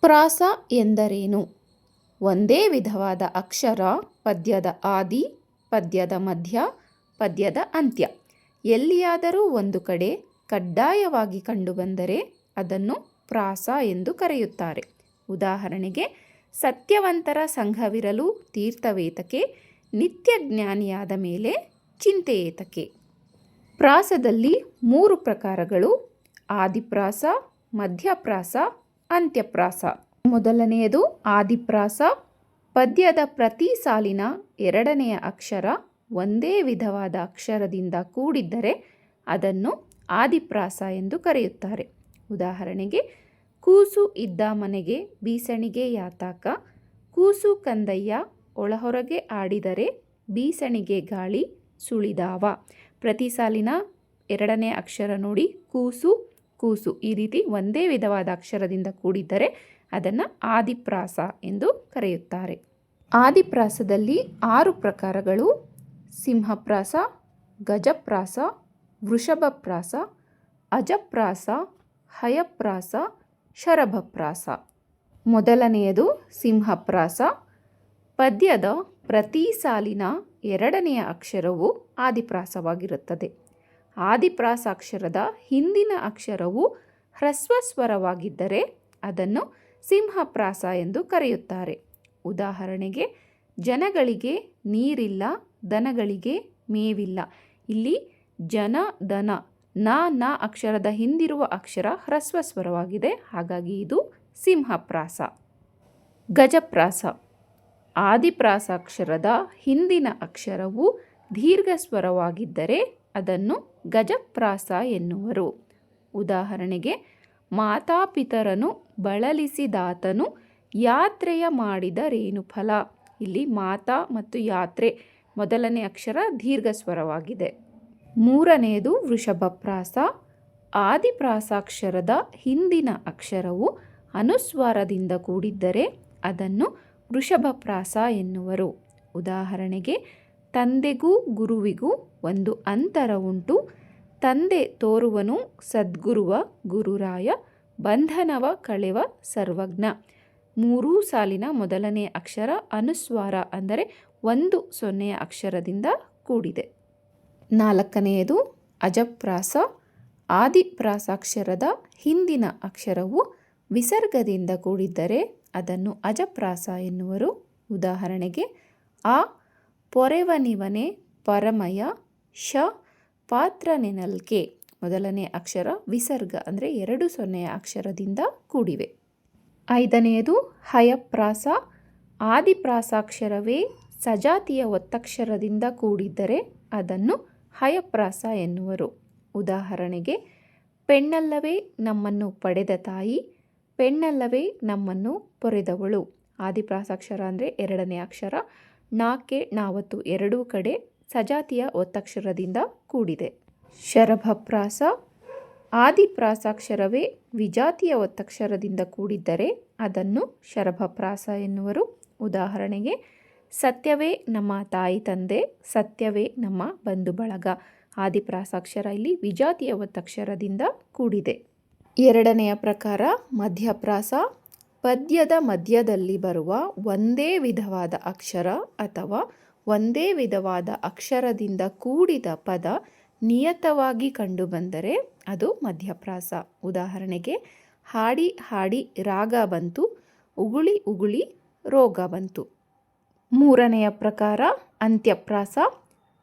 ಪ್ರಾಸ ಎಂದರೇನು? ಒಂದೇ ವಿಧವಾದ ಅಕ್ಷರ, ಪದ್ಯದ ಆದಿ, ಪದ್ಯದ ಮಧ್ಯ, ಪದ್ಯದ ಅಂತ್ಯ. ಎಲ್ಲಿಯಾದರೂ ಒಂದು ಕಡೆ ಕಡ್ಡಾಯವಾಗಿ ಕಂಡುಬಂದರೆ ಅದನ್ನು ಪ್ರಾಸ ಎಂದು ಕರೆಯುತ್ತಾರೆ. ಉದಾಹರಣೆಗೆ, ಸತ್ಯವಂತರ ಸಂಘವಿರಲು ತೀರ್ಥವೇತಕೆ ನಿತ್ಯ ಜ್ಞಾನಿಯಾದ ಮೇಲೆ ಚಿಂತೆಯೇತಕೆ. ಪ್ರಾಸದಲ್ಲಿ ಮೂರು ಪ್ರಕಾರಗಳು, ಆದಿಪ್ರಾಸ, ಮಧ್ಯಪ್ರಾಸ ಅಂತ್ಯಪ್ರಾಸ. ಮೊದಲನೆಯದು ಆದಿಪ್ರಾಸ. ಪದ್ಯದ ಪ್ರತಿ ಸಾಲಿನ ಎರಡನೆಯ ಅಕ್ಷರ ಒಂದೇ ವಿಧವಾದ ಅಕ್ಷರದಿಂದ ಕೂಡಿದ್ದರೆ ಅದನ್ನು ಆದಿಪ್ರಾಸ ಎಂದು ಕರೆಯುತ್ತಾರೆ. ಉದಾಹರಣೆಗೆ, ಕೂಸು ಇದ್ದ ಮನೆಗೆ ಬೀಸಣಿಗೆ ಯಾತಾಕ, ಕೂಸು ಕಂದಯ್ಯ ಒಳಹೊರಗೆ ಆಡಿದರೆ ಬೀಸಣಿಗೆ ಗಾಳಿ ಸುಳಿದಾವ. ಪ್ರತಿ ಸಾಲಿನ ಎರಡನೇ ಅಕ್ಷರ ನೋಡಿ ಕೂಸು ಕೂಸು ಈ ರೀತಿ ಒಂದೇ ವಿಧವಾದ ಅಕ್ಷರದಿಂದ ಕೂಡಿದ್ದರೆ ಅದನ್ನು ಆದಿಪ್ರಾಸ ಎಂದು ಕರೆಯುತ್ತಾರೆ. ಆದಿಪ್ರಾಸದಲ್ಲಿ ಆರು ಪ್ರಕಾರಗಳು ಸಿಂಹಪ್ರಾಸ, ಗಜಪ್ರಾಸ, ವೃಷಭಪ್ರಾಸ, ಅಜಪ್ರಾಸ, ಹಯಪ್ರಾಸ, ಶರಭಪ್ರಾಸ. ಮೊದಲನೆಯದು ಸಿಂಹಪ್ರಾಸ. ಪದ್ಯದ ಪ್ರತಿ ಸಾಲಿನ ಎರಡನೆಯ ಅಕ್ಷರವು ಆದಿಪ್ರಾಸವಾಗಿರುತ್ತದೆ. ಆದಿಪ್ರಾಸ ಅಕ್ಷರದ ಹಿಂದಿನ ಅಕ್ಷರವು ಹ್ರಸ್ವ ಸ್ವರವಾಗಿದ್ದರೆ ಅದನ್ನು ಸಿಂಹಪ್ರಾಸ ಎಂದು ಕರೆಯುತ್ತಾರೆ. ಉದಾಹರಣೆಗೆ, ಜನಗಳಿಗೆ ನೀರಿಲ್ಲ, ದನಗಳಿಗೆ ಮೇವಿಲ್ಲ. ಇಲ್ಲಿ ಜನ, ದನ, ನ ನ ಅಕ್ಷರದ ಹಿಂದಿರುವ ಅಕ್ಷರ ಹ್ರಸ್ವ ಸ್ವರವಾಗಿದೆ ಹಾಗಾಗಿ ಇದು ಸಿಂಹಪ್ರಾಸ. ಗಜಪ್ರಾಸ. ಆದಿಪ್ರಾಸಾಕ್ಷರದ ಹಿಂದಿನ ಅಕ್ಷರವು ದೀರ್ಘ ಸ್ವರವಾಗಿದ್ದರೆ ಅದನ್ನು ಗಜಪ್ರಾಸ ಎನ್ನುವರು. ಉದಾಹರಣೆಗೆ ಮಾತಾಪಿತರನು ಬಳಲಿಸಿದಾತನು ಯಾತ್ರೆಯ ಮಾಡಿದ ರೇಣುಫಲ ಇಲ್ಲಿ ಮಾತಾ ಮತ್ತು ಯಾತ್ರೆ ಮೊದಲನೇ ಅಕ್ಷರ ದೀರ್ಘ ಸ್ವರವಾಗಿದೆ ಮೂರನೆಯದು ವೃಷಭಪ್ರಾಸ. ಆದಿಪ್ರಾಸಾಕ್ಷರದ ಹಿಂದಿನ ಅಕ್ಷರವು ಅನುಸ್ವಾರದಿಂದ ಕೂಡಿದ್ದರೆ ಅದನ್ನು ವೃಷಭಪ್ರಾಸ ಎನ್ನುವರು. ಉದಾಹರಣೆಗೆ ತಂದೆಗೂ ಗುರುವಿಗೂ ಒಂದು ಅಂತರ ಉಂಟು. ತಂದೆ ತೋರುವನು ಸದ್ಗುರುವ ಗುರುರಾಯ, ಬಂಧನವ ಕಳೆವ ಸರ್ವಜ್ಞ. ಮೂರೂ ಸಾಲಿನ ಮೊದಲನೇ ಅಕ್ಷರ ಅನುಸ್ವಾರ ಅಂದರೆ ಒಂದು ಸೊನ್ನೆಯ ಅಕ್ಷರದಿಂದ ಕೂಡಿದೆ. ನಾಲ್ಕನೆಯದು ಅಜಪ್ರಾಸ. ಆದಿಪ್ರಾಸಾಕ್ಷರದ ಹಿಂದಿನ ಅಕ್ಷರವು ವಿಸರ್ಗದಿಂದ ಕೂಡಿದ್ದರೆ ಅದನ್ನು ಅಜಪ್ರಾಸ ಎನ್ನುವರು. ಉದಾಹರಣೆಗೆ, ಆ ಪೊರೆವನಿವನೆ ಪರಮಯ ಶ ಪಾತ್ರನೆನಲ್ಕೆ. ಮೊದಲನೇ ಅಕ್ಷರ ವಿಸರ್ಗ ಅಂದರೆ ಎರಡು ಸೊನ್ನೆಯ ಅಕ್ಷರದಿಂದ ಕೂಡಿವೆ. ಐದನೆಯದು ಹಯಪ್ರಾಸ. ಆದಿಪ್ರಾಸಾಕ್ಷರವೇ ಸಜಾತಿಯ ಒತ್ತಕ್ಷರದಿಂದ ಕೂಡಿದ್ದರೆ ಅದನ್ನು ಹಯಪ್ರಾಸ ಎನ್ನುವರು. ಉದಾಹರಣೆಗೆ, ಪೆಣ್ಣಲ್ಲವೇ ನಮ್ಮನ್ನು ಪಡೆದ ತಾಯಿ, ಪೆಣ್ಣಲ್ಲವೇ ನಮ್ಮನ್ನು ಪೊರೆದವಳು ಆದಿಪ್ರಾಸಾಕ್ಷರ ಅಂದರೆ ಎರಡನೇ ಅಕ್ಷರ. ನಾಕೆ ನಾವತ್ತು ಎರಡೂ ಕಡೆ ಸಜಾತಿಯ ಒತ್ತಕ್ಷರದಿಂದ ಕೂಡಿದೆ. ಶರಭಪ್ರಾಸ, ಆದಿಪ್ರಾಸಾಕ್ಷರವೇ ವಿಜಾತಿಯ ಒತ್ತಕ್ಷರದಿಂದ ಕೂಡಿದ್ದರೆ ಅದನ್ನು ಶರಭಪ್ರಾಸ ಎನ್ನುವರು. ಉದಾಹರಣೆಗೆ, ಸತ್ಯವೇ ನಮ್ಮ ತಾಯಿ ತಂದೆ, ಸತ್ಯವೇ ನಮ್ಮ ಬಂಧು ಬಳಗ. ಆದಿಪ್ರಾಸಾಕ್ಷರ ಇಲ್ಲಿ ವಿಜಾತಿಯ ಒತ್ತಕ್ಷರದಿಂದ ಕೂಡಿದೆ. ಎರಡನೆಯ ಪ್ರಕಾರ ಮಧ್ಯಪ್ರಾಸ ಪದ್ಯದ ಮಧ್ಯದಲ್ಲಿ ಬರುವ ಒಂದೇ ವಿಧವಾದ ಅಕ್ಷರ ಅಥವಾ ಒಂದೇ ವಿಧವಾದ ಅಕ್ಷರದಿಂದ ಕೂಡಿದ ಪದ ನಿಯತವಾಗಿ ಕಂಡುಬಂದರೆ ಅದು ಮಧ್ಯಪ್ರಾಸ. ಉದಾಹರಣೆಗೆ, ಹಾಡಿ ಹಾಡಿ ರಾಗ ಬಂತು, ಉಗುಳಿ ಉಗುಳಿ ರೋಗ ಬಂತು. ಮೂರನೆಯ ಪ್ರಕಾರ, ಅಂತ್ಯಪ್ರಾಸ.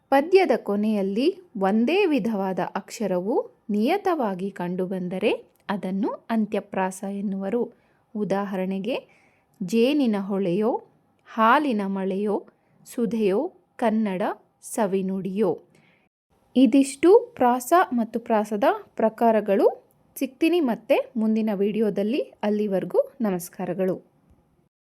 ಪದ್ಯದ ಕೊನೆಯಲ್ಲಿ ಒಂದೇ ವಿಧವಾದ ಅಕ್ಷರವು ನಿಯತವಾಗಿ ಕಂಡುಬಂದರೆ ಅದನ್ನು ಅಂತ್ಯಪ್ರಾಸ ಎನ್ನುವರು. ಉದಾಹರಣೆಗೆ, ಜೇನಿನ ಹೊಳೆಯೋ, ಹಾಲಿನ ಮಳೆಯೋ, ಸುಧೆಯೋ, ಕನ್ನಡ ಸವಿನುಡಿಯೋ. ಇದಿಷ್ಟು ಪ್ರಾಸ ಮತ್ತು ಪ್ರಾಸದ ಪ್ರಕಾರಗಳು. ಸಿಗ್ತೀನಿ ಮತ್ತೆ ಮುಂದಿನ ವಿಡಿಯೋದಲ್ಲಿ. ಅಲ್ಲಿವರೆಗೂ ನಮಸ್ಕಾರಗಳು.